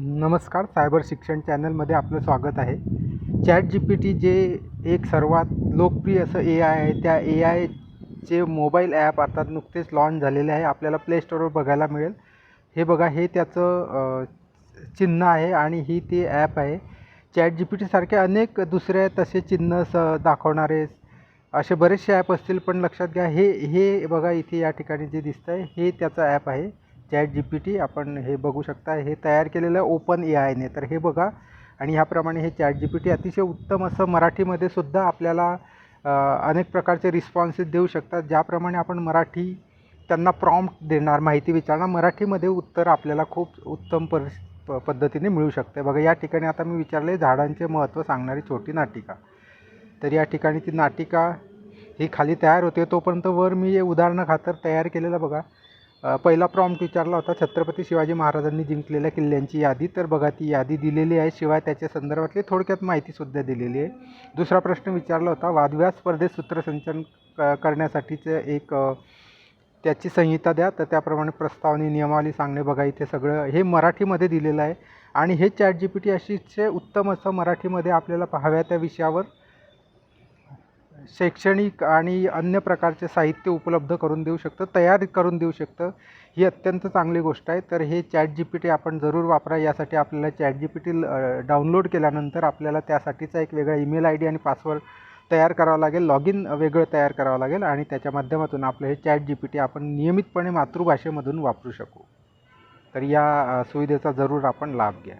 नमस्कार सायबर शिक्षण चॅनलमध्ये आपलं स्वागत आहे. चॅट जी पी टी जे एक सर्वात लोकप्रिय असं ए आय आहे त्या ए आयचे मोबाईल ॲप आता नुकतेच लॉन्च झालेले आहे. आपल्याला प्ले स्टोअरवर बघायला मिळेल. हे बघा हे त्याचं चिन्ह आहे आणि ही ते ॲप आहे. चॅट जी पी टीसारखे अनेक दुसरे तसे चिन्ह स दाखवणारे असे बरेचसे ॲप असतील पण लक्षात घ्या हे हे बघा इथे या ठिकाणी जे दिसतं आहे हे त्याचं ॲप आहे. चॅट जी पी टी आपण हे बघू शकता. हे तयार केलेलं ओपन ए आयने तर हे बघा. आणि ह्याप्रमाणे हे चॅट जी पी टी अतिशय उत्तम असं मराठीमध्ये सुद्धा आपल्याला अनेक प्रकारचे रिस्पॉन्सेस देऊ शकतात. ज्याप्रमाणे आपण मराठी त्यांना प्रॉम्प्ट देणार माहिती विचारणार मराठीमध्ये उत्तर आपल्याला खूप उत्तम पर प पद्धतीने मिळू शकते. बघा या ठिकाणी आता मी विचारले झाडांचे महत्त्व सांगणारी छोटी नाटिका. तर या ठिकाणी ती नाटिका ही खाली तयार होते. तोपर्यंत वर मी हे उदाहरणाखातर तयार केलेलं बघा. पहिला प्रॉम्प्ट विचारला होता छत्रपती शिवाजी महाराजांनी जिंकलेल्या किल्ल्यांची यादी. तर बघा ती यादी दिलेली आहे. शिवाय त्याच्या संदर्भातली थोडक्यात माहितीसुद्धा दिलेली आहे. दुसरा प्रश्न विचारला होता वादव्या स्पर्धेत सूत्रसंचन क करण्यासाठीचं एक त्याची संहिता द्या. तर त्याप्रमाणे प्रस्तावनी नियमावली सांगणे बघा इथे सगळं हे मराठीमध्ये दिलेलं आहे. आणि हे चॅट जी पी टी अशीचे उत्तम असं मराठीमध्ये आपल्याला पाहाव्या त्या विषयावर शैक्षणिक आणि अन्य प्रकारचे साहित्य उपलब्ध करून देऊ शकतं तयार करून देऊ शकतं ही अत्यंत चांगली गोष्ट आहे. तर हे चॅट जी पी टी आपण जरूर वापरा. यासाठी आपल्याला chat G P T download केल्यानंतर आपल्याला त्यासाठीचा एक वेगळा ईमेल आय डी आणि पासवर्ड तयार करावा लागेल. लॉग इन वेगळं तयार करावं लागेल आणि त्याच्या माध्यमातून आपलं हे चॅट जी पी टी आपण नियमितपणे मातृभाषेमधून वापरू शकू. तर या सुविधेचा जरूर आपण लाभ घ्या.